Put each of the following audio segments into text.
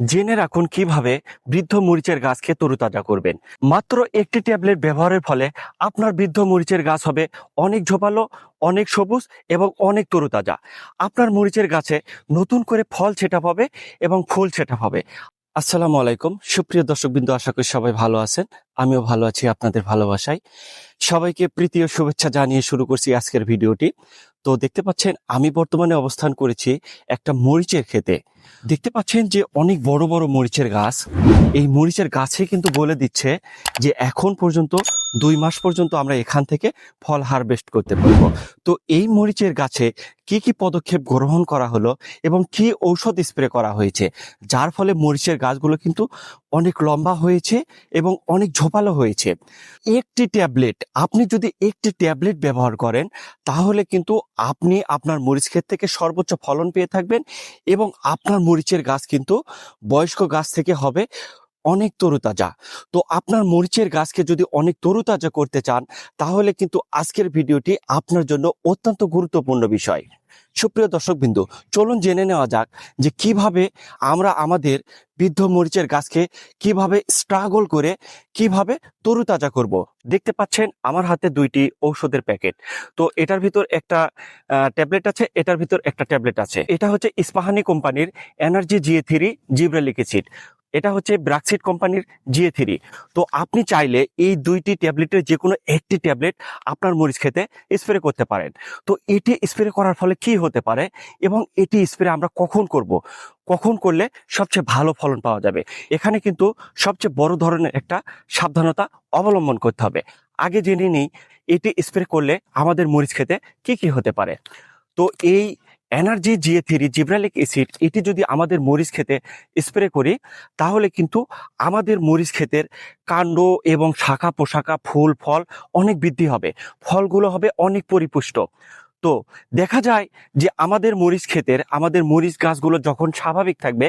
জেনে রাখুন কীভাবে বৃদ্ধ মরিচের গাছকে তরুতাজা করবেন। মাত্র একটি ট্যাবলেট ব্যবহারের ফলে আপনার বৃদ্ধ মরিচের গাছ হবে অনেক ঝোপালো, অনেক সবুজ এবং অনেক তরুতাজা। আপনার মরিচের গাছে নতুন করে ফল ছেটা পাবে এবং ফুল ছেটা পাবে আসসালামু আলাইকুম। সুপ্রিয় দর্শকবৃন্দ, আশা করি সবাই ভালো আছেন। আমিও ভালো আছি আপনাদের ভালোবাসায়। সবাইকে প্রীতি ও শুভেচ্ছা জানিয়ে শুরু করছি আজকের ভিডিওটি। তো দেখতে পাচ্ছেন, আমি বর্তমানে অবস্থান করেছি একটা মরিচের ক্ষেতে। দেখতে পাচ্ছেন যে অনেক বড় বড় মরিচের গাছ। এই মরিচের গাছে কিন্তু বলে দিচ্ছে যে এখন পর্যন্ত, দুই মাস পর্যন্ত আমরা এখান থেকে ফল হারভেস্ট করতে পারব। তো এই মরিচের গাছে কি কি পদক্ষেপ গ্রহণ করা হলো এবং কি ঔষধ স্প্রে করা হয়েছে? যার ফলে মরিচের গাছগুলো কিন্তু অনেক লম্বা হয়েছে এবং অনেক ঝোপালো হয়েছে। একটি ট্যাবলেট, আপনি যদি একটি ট্যাবলেট ব্যবহার করেন, তাহলে কিন্তু আপনি আপনার মরিচ ক্ষেত থেকে সর্বোচ্চ ফলন পেয়ে থাকবেন এবং আপনার মরিচের গাছ কিন্তু বয়স্ক গাছ থেকে হবে। অনেক তরুতাজা। তো আপনার মরিচের গাছকে যদি অনেক তরুতাজা করতে চান, তাহলে কিন্তু আজকের ভিডিওটি আপনার জন্য অত্যন্ত গুরুত্বপূর্ণ বিষয়। সুপ্রিয় দর্শকবিন্দু, চলুন জেনে নেওয়া যাক যে কীভাবে আমরা আমাদের বৃদ্ধ মরিচের গাছকে কীভাবে স্ট্রাগল করে, কীভাবে তরুতাজা করব। দেখতে পাচ্ছেন আমার হাতে দুইটি ঔষধের প্যাকেট। তো এটার ভিতর একটা ট্যাবলেট আছে, এটার ভিতর একটা ট্যাবলেট আছে। এটা হচ্ছে ইস্পাহানি কোম্পানির এনার্জি জিএ থ্রি জিব্রালিক এটা হচ্ছে ব্রাকসিড কোম্পানির জিএ থ্রি তো আপনি চাইলে এই দুইটি ট্যাবলেটের যে কোনো একটি ট্যাবলেট আপনার মরিচ খেতে স্প্রে করতে পারেন। তো এটি স্প্রে করার ফলে কি হতে পারে এবং এটি স্প্রে আমরা কখন করব? কখন করলে সবচেয়ে ভালো ফলন পাওয়া যাবে? এখানে কিন্তু সবচেয়ে বড় ধরনের একটা সাবধানতা অবলম্বন করতে হবে। আগে জেনে নিই, এটি স্প্রে করলে আমাদের মরিচ খেতে কি কি হতে পারে। তো এই energy GA three gibberellic acid, এটি যদি আমাদের মরিচ খেতে স্প্রে করি, তাহলে কিন্তু আমাদের মরিচ ক্ষেতের কাণ্ড এবং শাখা পোশাকা ফুল, ফল অনেক বৃদ্ধি হবে। ফলগুলো হবে অনেক পরিপুষ্ট। তো দেখা যায় যে আমাদের মরিচ ক্ষেতের, আমাদের মরিচ গাছগুলো যখন স্বাভাবিক থাকবে,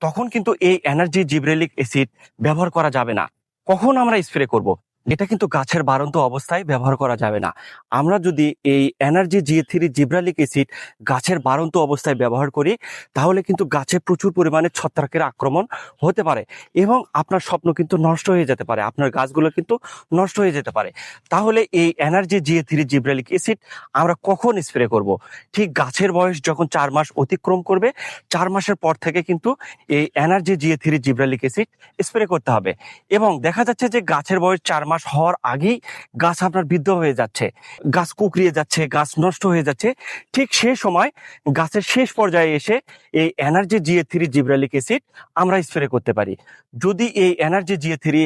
তখন কিন্তু এই এনার্জি জিব্রেলিক অ্যাসিড ব্যবহার করা যাবে না। কখন আমরা স্প্রে করব। এটা কিন্তু গাছের বারন্ত অবস্থায় ব্যবহার করা যাবে না। আমরা যদি এই energy G three gibberellic acid গাছের বারন্ত অবস্থায় ব্যবহার করি, তাহলে কিন্তু গাছে প্রচুর পরিমাণে ছত্রাকের আক্রমণ হতে পারে এবং আপনার স্বপ্ন কিন্তু নষ্ট হয়ে যেতে পারে, আপনার গাছগুলো কিন্তু নষ্ট হয়ে যেতে পারে। তাহলে এই energy G three gibberellic acid আমরা কখন স্প্রে করব? ঠিক গাছের বয়স যখন চার মাস অতিক্রম করবে, চার মাসের পর থেকে কিন্তু এই energy G three gibberellic acid spray করতে হবে। এবং দেখা যাচ্ছে যে গাছের বয়স চার মাস হওয়ার আগেই গাছ আপনার বৃদ্ধ হয়ে যাচ্ছে, গাছ কুকড়িয়ে যাচ্ছে, গাছ নষ্ট হয়ে যাচ্ছে। ঠিক সে সময় গাছের শেষ পর্যায়ে এসে এই energy GA three gibberellic acid আমরা স্প্রে করতে পারি। যদি এই এনার্জি জিএ থ্রি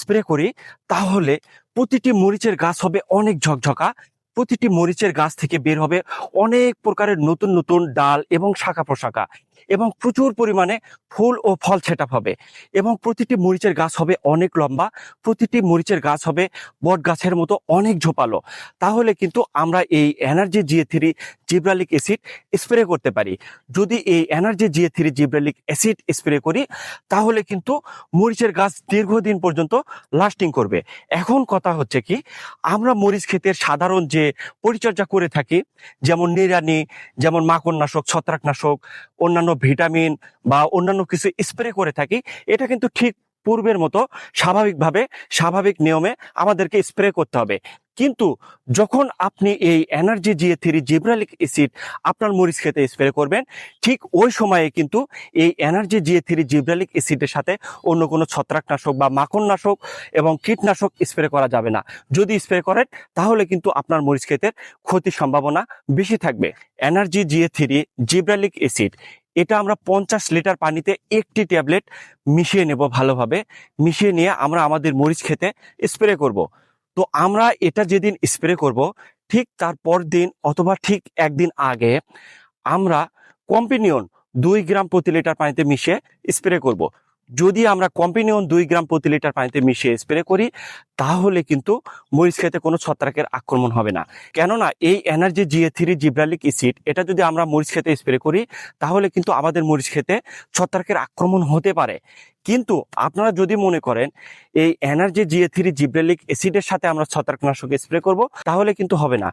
স্প্রে করি, তাহলে প্রতিটি মরিচের গাছ হবে অনেক ঝকঝকা, প্রতিটি মরিচের গাছ থেকে বের হবে অনেক প্রকারের নতুন নতুন ডাল এবং শাখা প্রশাখা। এবং প্রচুর পরিমাণে ফুল ও ফল ছেটাপ হবে এবং প্রতিটি মরিচের গাছ হবে অনেক লম্বা, প্রতিটি মরিচের গাছ হবে বট গাছের মতো অনেক ঝোপালো। তাহলে কিন্তু আমরা এই energy GA three gibberellic acid spray করতে পারি। যদি এই energy GA three gibberellic acid spray করি, তাহলে কিন্তু মরিচের গাছ দীর্ঘদিন পর্যন্ত লাস্টিং করবে। এখন কথা হচ্ছে কি, আমরা মরিচ ক্ষেতের সাধারণ যে পরিচর্যা করে থাকি, যেমন নিরানি যেমন মাকড়নাশক, ছত্রাকনাশক, অন্যান্য ভিটামিন বা অন্যান্য কিছু স্প্রে করে থাকি, এটা কিন্তু ঠিক পূর্বের মতো স্বাভাবিকভাবে, স্বাভাবিক নিয়মে আমাদেরকে স্প্রে করতে হবে। কিন্তু যখন আপনি এই energy GA three gibberellic acid আপনার মরিচ খেতে স্প্রে করবেন, ঠিক ওই সময়ে কিন্তু এই এনার্জি জিএ থ্রি জিব্রালিক অ্যাসিডের সাথে অন্য কোনো ছত্রাকনাশক বা মাকড়নাশক এবং কীটনাশক স্প্রে করা যাবে না। যদি স্প্রে করেন, তাহলে কিন্তু আপনার মরিচ ক্ষেতের ক্ষতির সম্ভাবনা বেশি থাকবে। Energy GA three gibberellic acid এটা আমরা পঞ্চাশ লিটার পানিতে একটি ট্যাবলেট মিশিয়ে নেব ভালোভাবে মিশিয়ে নিয়ে আমরা আমাদের মরিচ খেতে স্প্রে করব। তো আমরা এটা যেদিন স্প্রে করব, ঠিক তারপর দিন অথবা ঠিক একদিন আগে আমরা কম্পিনিয়ন দুই গ্রাম প্রতি লিটার পানিতে মিশিয়ে স্প্রে করব। যদি আমরা কম্পিনিয়ন দুই গ্রাম প্রতি লিটার পানিতে মিশিয়ে স্প্রে করি, তাহলে কিন্তু মরিচ খেতে কোনো ছত্রাকের আক্রমণ হবে না। কেননা এই energy GA three gibberellic acid এটা যদি আমরা মরিচ খেতে স্প্রে করি, তাহলে কিন্তু আমাদের মরিচ খেতে ছত্রাকের আক্রমণ হতে পারে। কিন্তু আপনারা যদি মনে করেন, এই এনার্জি জিএ থ্রি জিব্রালিক অ্যাসিডের সাথে আমরা ছত্রাকনাশক স্প্রে করব, তাহলে কিন্তু হবে না।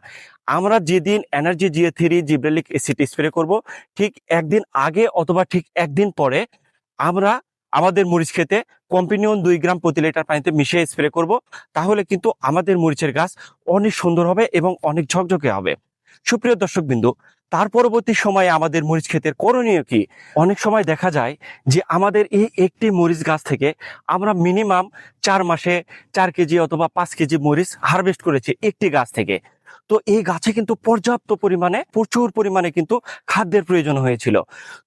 আমরা যেদিন energy GA three gibberellic acid spray করব, ঠিক একদিন আগে অথবা ঠিক একদিন পরে আমরা আমাদের মরিচ খেতে কম্পিনিয়ন দুই গ্রাম প্রতি লিটার পানিতে মিশিয়ে স্প্রে করব। তাহলে কিন্তু আমাদের মরিচের গাছ অনেক সুন্দর হবে এবং অনেক ঝকঝকে হবে। সুপ্রিয় দর্শক বিন্দু তার পরবর্তী সময়ে আমাদের মরিচ ক্ষেতের করণীয় কি? অনেক সময় দেখা যায় যে আমাদের এই একটি মরিচ গাছ থেকে আমরা মিনিমাম চার মাসে চার কেজি অথবা পাঁচ কেজি মরিচ হারভেস্ট করেছি একটি গাছ থেকে। তো এই গাছে কিন্তু পর্যাপ্ত পরিমাণে, প্রচুর পরিমাণে কিন্তু খাদ্যের প্রয়োজন হয়েছিল।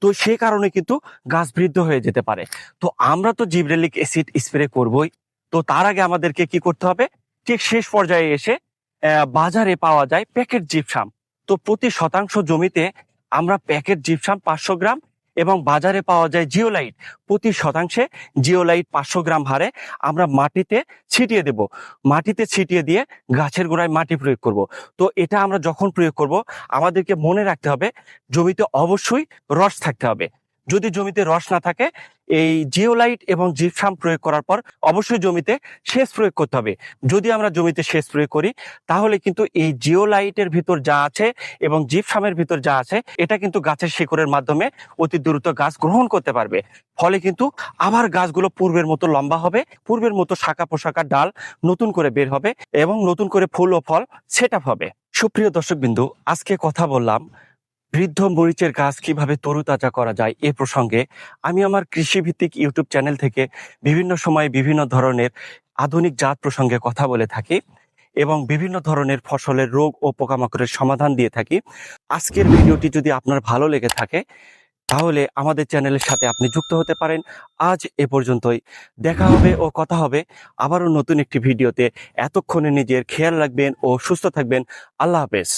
তো সে কারণে কিন্তু গাছ বৃদ্ধ হয়ে যেতে পারে। তো আমরা তো জিব্রেলিক অ্যাসিড স্প্রে করবই। তো তার আগে আমাদেরকে কি করতে হবে? ঠিক শেষ পর্যায়ে এসে বাজারে পাওয়া যায় প্যাকেট জিপসাম। তো প্রতি শতাংশ জমিতে আমরা প্যাকেট জিপসাম পাঁচশো গ্রাম এবং বাজারে পাওয়া যায় জিওলাইট। প্রতি শতাংশে জিওলাইট পাঁচশো গ্রাম হারে আমরা মাটিতে ছিটিয়ে দেব। মাটিতে ছিটিয়ে দিয়ে গাছের গোড়ায় মাটি প্রয়োগ করব। তো এটা আমরা যখন প্রয়োগ করব, আমাদেরকে মনে রাখতে হবে, জমিতে অবশ্যই রস থাকতে হবে। যদি জমিতে রস না থাকে, এই জিওলাইট এবং জিপসাম প্রয়োগ করার পর অবশ্যই জমিতে সেচ প্রয়োগ করতে হবে। যদি আমরা জমিতে সেচ প্রয়োগ করি, তাহলে কিন্তু এই জিওলাইটের ভিতর যা আছে এবং জিপসামের ভিতর যা আছে, এটা কিন্তু গাছের শিকড়ের মাধ্যমে অতি দ্রুত গাছ গ্রহণ করতে পারবে। ফলে কিন্তু আবার গাছগুলো পূর্বের মতো লম্বা হবে, পূর্বের মতো শাখা পোশাকা ডাল নতুন করে বের হবে এবং নতুন করে ফুল ও ফল সেট হবে। সুপ্রিয় দর্শক বিন্দু আজকে কথা বললাম বৃদ্ধ মরিচের গাছ কীভাবে তরুতাজা করা যায় এ প্রসঙ্গে আমি আমার কৃষিভিত্তিক ইউটিউব চ্যানেল থেকে বিভিন্ন সময় বিভিন্ন ধরনের আধুনিক জাত প্রসঙ্গে কথা বলে থাকি এবং বিভিন্ন ধরনের ফসলের রোগ ও পোকামাকড়ের সমাধান দিয়ে থাকি। আজকের ভিডিওটি যদি আপনার ভালো লেগে থাকে, তাহলে আমাদের চ্যানেলের সাথে আপনি যুক্ত হতে পারেন। আজ এ পর্যন্তই। দেখা হবে ও কথা হবে আবারও নতুন একটি ভিডিওতে। এতক্ষণে নিজের খেয়াল রাখবেন ও সুস্থ থাকবেন। আল্লাহ হাফেজ।